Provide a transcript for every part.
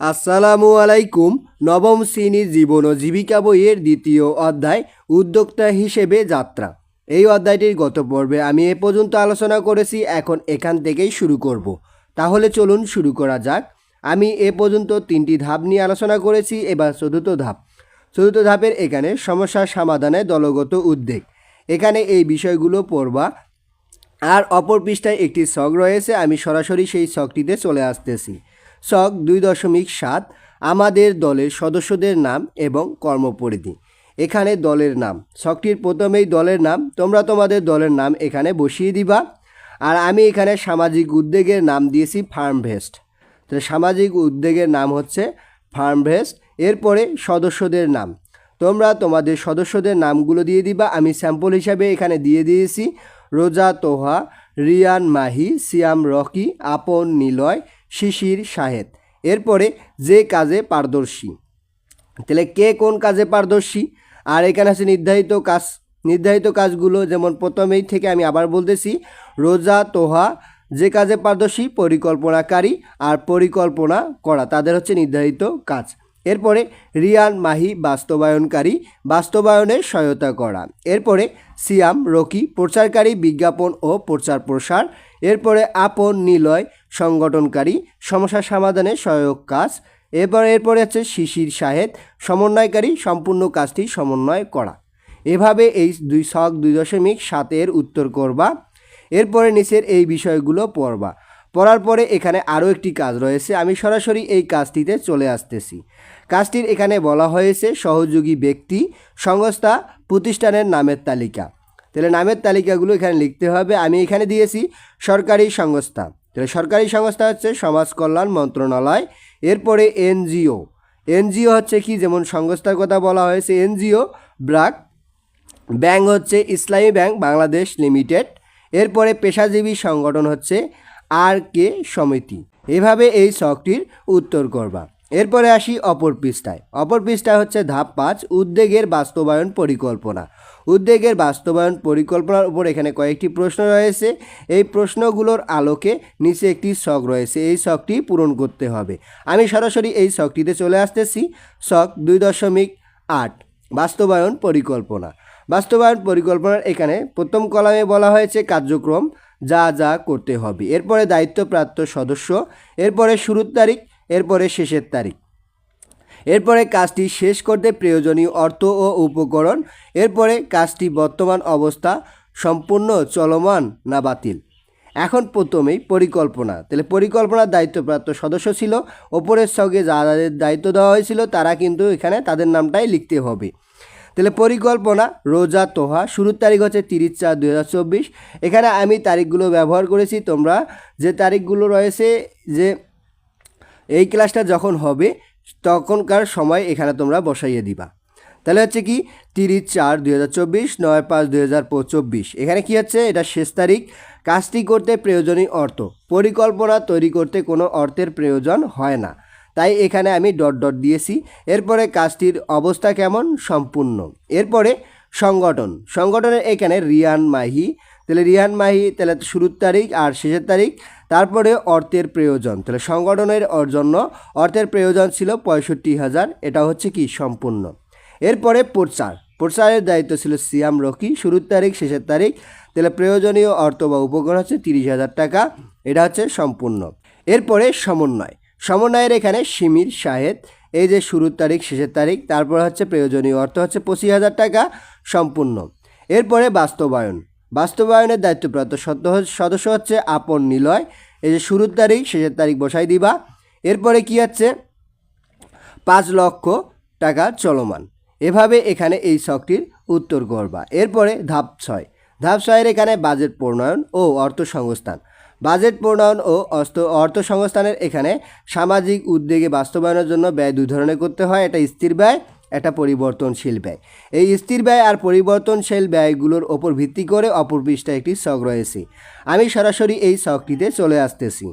আসসালামু আলাইকুম। নবম শ্রেণির জীবন ও জীবিকা বইয়ের দ্বিতীয় অধ্যায়, উদ্যোক্তা হিসেবে যাত্রা। এই অধ্যায়টির গত পর্বে আমি এ পর্যন্ত আলোচনা করেছি, এখন এখান থেকেই শুরু করব। তাহলে চলুন শুরু করা যাক। আমি এ পর্যন্ত তিনটি ধাপ নিয়ে আলোচনা করেছি, এবার চতুর্থ ধাপ। চতুর্থ ধাপের এখানে সমস্যার সমাধানে দলগত উদ্বেগ। এখানে এই বিষয়গুলো পড়বা। আর অপর পৃষ্ঠায় একটি শখ রয়েছে, আমি সরাসরি সেই শখটিতে চলে আসতেছি। শখ দুই দশমিক সাত আমাদের দলের সদস্যদের নাম এবং কর্মপরিধি। এখানে দলের নাম। শখটির প্রথমেই দলের নাম। তোমরা তোমাদের দলের নাম এখানে বসিয়ে দিবা। আর আমি এখানে সামাজিক উদ্যোগের নাম দিয়েছি ফার্মভেস্ট। তাহলে সামাজিক উদ্যোগের নাম হচ্ছে ফার্মভেস্ট। এরপরে সদস্যদের নাম। তোমরা তোমাদের সদস্যদের নামগুলো দিয়ে দিবা। আমি স্যাম্পল হিসাবে এখানে দিয়ে দিয়েছি। রোজা তোহা, রিয়ান মাহি, সিয়াম রকি, আপন নিলয় শিশির শাহেদ এরপরে যে কাজে পারদর্শী। তাহলে কে কোন কাজে পারদর্শী? আর এখানে আছে নির্ধারিত কাজ। নির্ধারিত কাজগুলো যেমন প্রথমেই থেকে আমি আবার বলতেছি, রোজা, তোহা, যে কাজে পারদর্শী, পরিকল্পনাকারী আর পরিকল্পনা করা। তাদের হচ্ছে নির্ধারিত কাজ। এরপরে রিয়ান মাহি বাস্তবায়নকারী বাস্তবায়নে সহায়তা করা। এরপরে সিয়াম, রকি, প্রচারকারী, বিজ্ঞাপন ও প্রচার প্রসার। এরপরে আপন নিলয়, সংগঠনকারী, সমস্যা সমাধানে সহায়ক কাজ। এরপর, এরপরে হচ্ছে শিশির শাহেদ সমন্বয়কারী, সম্পূর্ণ কাজটি সমন্বয় করা। এভাবে এই দুই শখ দুই দশমিক সাতের উত্তর করবা। এরপরে নিচের এই বিষয়গুলো পড়বা। পড়ার পরে এখানে আরও একটি কাজ রয়েছে। আমি সরাসরি এই কাজটিতে চলে আসতেছি। কাজটির এখানে বলা হয়েছে সহযোগী ব্যক্তি, সংস্থা, প্রতিষ্ঠানের নামের তালিকা। তাহলে নামের তালিকাগুলো এখানে লিখতে হবে। আমি এখানে দিয়েছি সরকারি সংস্থা। তাহলে সরকারি সংস্থা হচ্ছে সমাজ কল্যাণ মন্ত্রণালয়, এরপরে এনজিও। এনজিও হচ্ছে কি? যেমন সংস্থার কথা বলা হয়েছে, এনজিও, ব্রাক, ব্যাংক হচ্ছে ইসলামী ব্যাংক বাংলাদেশ লিমিটেড, এরপরে পেশাজীবী সংগঠন হচ্ছে আর কে সমিতি। এভাবে এই শখটির উত্তর করবা। এরপরে আসি অপর পৃষ্ঠায়। অপর পৃষ্ঠায় হচ্ছে ধাপ পাঁচ উদ্যোগের বাস্তবায়ন পরিকল্পনা। উদ্যোগের বাস্তবায়ন পরিকল্পনার উপর এখানে কয়েকটি প্রশ্ন রয়েছে। এই প্রশ্নগুলোর আলোকে নিচে একটি শখ রয়েছে। এই শখটি পূরণ করতে হবে। আমি সরাসরি এই শখটিতে চলে আসতেছি। শখ দুই দশমিক আট, বাস্তবায়ন পরিকল্পনা। বাস্তবায়ন পরিকল্পনার এখানে প্রথম কলামে বলা হয়েছে কার্যক্রম যা যা করতে হবে। এরপরে দায়িত্বপ্রাপ্ত সদস্য, এরপরে শুরুর তারিখ এরপরে শেষের তারিখ। এরপরে কাজটি শেষ করতে প্রয়োজনীয় অর্থ ও উপকরণ, এরপরে কাজটি বর্তমান অবস্থা সম্পূর্ণ চলমান না বাতিল। এখন প্রথমেই পরিকল্পনা। তাহলে পরিকল্পনার দায়িত্বপ্রাপ্ত সদস্য ছিল, ওপরের সঙ্গে যাদের দায়িত্ব দেওয়া হয়েছিল, তারা কিন্তু এখানে তাদের নামটাই লিখতে হবে। তাহলে পরিকল্পনা রোজা তোহা, শুরুর তারিখ হচ্ছে তিরিশ চার দু এখানে আমি তারিখগুলো ব্যবহার করেছি, তোমরা যে তারিখগুলো রয়েছে, যে এই ক্লাসটা যখন হবে, তখনকার সময় এখানে তোমরা বসাইয়ে দিবা। তাহলে হচ্ছে কি, তিরিশ চার দুই হাজার চব্বিশ, নয় পাঁচ দুই হাজার চব্বিশ। এখানে কি হচ্ছে? এটা শেষ তারিখ। কাজটি করতে প্রয়োজনীয় অর্থ। পরিকল্পনা তৈরি করতে কোনো অর্থের প্রয়োজন হয় না। তাই এখানে আমি ডট ডট দিয়েছি। এরপরে কাজটির অবস্থা কেমন? সম্পূর্ণ। এরপরে সংগঠন। সংগঠনের এখানে রিয়ান মাহি তাহলে রিয়ান মাহি, তাহলে শুরুর তারিখ আর শেষের তারিখ। তারপরে অর্থের প্রয়োজন। তাহলে সংগঠনের জন্য অর্থের প্রয়োজন ছিল পঁয়ষট্টি হাজার। এটা হচ্ছে কি? সম্পূর্ণ। এরপরে প্রচার। প্রচারের দায়িত্ব ছিল সিয়াম রকি। শুরুর তারিখ, শেষের তারিখ। তাহলে প্রয়োজনীয় অর্থ বা উপকরণ হচ্ছে তিরিশ হাজার টাকা। এটা হচ্ছে সম্পূর্ণ। এরপরে সমন্বয়। সমন্বয়ের এখানে শিমির শাহেদ এই যে শুরুর তারিখ, শেষের তারিখ, তারপর হচ্ছে প্রয়োজনীয় অর্থ হচ্ছে পঁচিশ হাজার টাকা। সম্পূর্ণ। এরপরে বাস্তবায়ন। বাস্তবায়নের দায়িত্বপ্রাপ্ত সদস্য হচ্ছে আপন নিলয়। এই যে শুরুর তারিখ, শেষের তারিখ বসাই দিবা। এরপরে কি হচ্ছে পাঁচ লক্ষ টাকা চলমান। এভাবে এখানে এই শখটির উত্তর করবা। এরপরে ধাপ ছয়। ধাপ ছয়ের এখানে বাজেট প্রণয়ন ও অর্থ সংস্থান। বাজেট প্রণয়ন ও অস্ত অর্থ সংস্থানের এখানে সামাজিক উদ্যোগে বাস্তবায়নের জন্য ব্যয় দুই ধরনের করতে হয়। এটা স্থির ব্যয় একটা পরিবর্তনশীল ব্যয়। এই স্থির ব্যয় আর পরিবর্তনশীল ব্যয়গুলোর ওপর ভিত্তি করে অপর পৃষ্ঠায় একটি শখ রয়েছে। আমি সরাসরি এই শখটিতে চলে আসতেছি।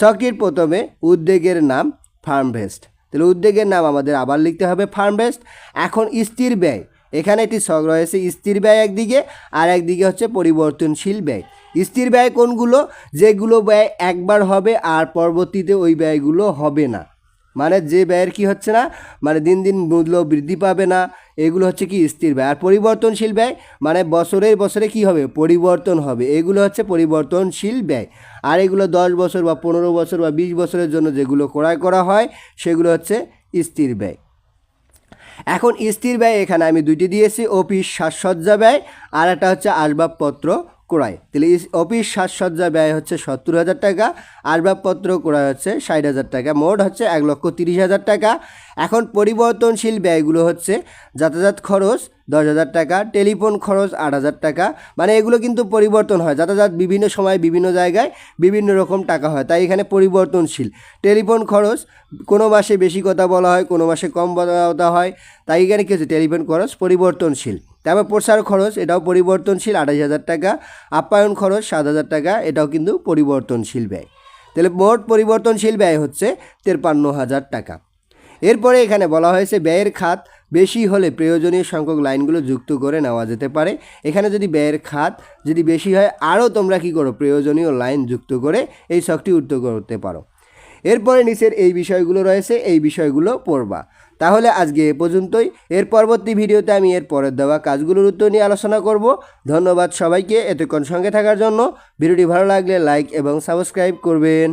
শখটির প্রথমে উদ্যোগের নাম ফার্ম ফার্মভেস্ট। তাহলে উদ্যোগের নাম আমাদের আবার লিখতে হবে ফার্ম ফার্মভেস্ট। এখন স্থির ব্যয়। এখানে একটি শখ রয়েছে স্থির ব্যয় একদিকে আর একদিকে হচ্ছে পরিবর্তনশীল ব্যয়। স্থির ব্যয় কোনগুলো? যেগুলো ব্যয় একবার হবে আর পরবর্তীতে ওই ব্যয়গুলো হবে না। মানে যে ব্যয়ের কি হচ্ছে না মানে দিন দিন মূল্য বৃদ্ধি পাবে না, এগুলো হচ্ছে কি স্থির ব্যয়। আর পরিবর্তনশীল ব্যয় মানে বছরের বছরে কি হবে? পরিবর্তন হবে। এগুলো হচ্ছে পরিবর্তনশীল ব্যয়। আর এগুলো দশ বছর বা পনেরো বছর বা বিশ বছরের জন্য যেগুলো ক্রয় করা হয়, সেগুলো হচ্ছে স্থির ব্যয়। এখন স্থির ব্যয় এখানে আমি দুইটি দিয়েছি, অফিস সাজসজ্জা ব্যয়, আর একটা হচ্ছে আসবাবপত্র ক্রয়। তাহলে অফিস সাজসজ্জা ব্যয় হচ্ছে সত্তর হাজার টাকা, আসবাবপত্র ক্রয় হচ্ছে ষাট হাজার টাকা, মোট হচ্ছে এক লক্ষ তিরিশ হাজার টাকা। এখন পরিবর্তনশীল ব্যয়গুলো হচ্ছে যাতায়াত খরচ দশ হাজার টাকা, টেলিফোন খরচ আট হাজার টাকা। মানে এগুলো কিন্তু পরিবর্তন হয়। যাতায়াত বিভিন্ন সময় বিভিন্ন জায়গায় বিভিন্ন রকম টাকা হয়। তাই এখানে পরিবর্তনশীল। টেলিফোন খরচ, কোনো মাসে বেশি কথা বলা হয়, কোনো মাসে কম বলা হয়। তাই এখানে কী হচ্ছে? টেলিফোন খরচ পরিবর্তনশীল। তারপর প্রসার খরচ, এটাও পরিবর্তনশীল আঠাশ হাজার টাকা। আপ্যায়ন খরচ, সাত হাজার টাকা, এটাও কিন্তু পরিবর্তনশীল ব্যয়। তাহলে মোট পরিবর্তনশীল ব্যয় হচ্ছে তেপ্পান্ন হাজার টাকা। এরপরে এখানে বলা হয়েছে ব্যয়ের খাত। বেশি হলে প্রয়োজনীয় সংখ্যক লাইনগুলো যুক্ত করে নেওয়া যেতে পারে। এখানে যদি ব্যয়ের খাত যদি বেশি হয়, আরও তোমরা কি করো? প্রয়োজনীয় লাইন যুক্ত করে এই শখটি উত্তর করতে পারো। এরপরে নিচের এই বিষয়গুলো রয়েছে, এই বিষয়গুলো পড়বা। তাহলে আজকে এ পর্যন্তই। এর পরবর্তী ভিডিওতে আমি এর পরের দেওয়া কাজগুলোর উত্তর নিয়ে আলোচনা করব। ধন্যবাদ সবাইকে এতক্ষণ সঙ্গে থাকার জন্য। ভিডিওটি ভালো লাগলে লাইক এবং সাবস্ক্রাইব করবেন।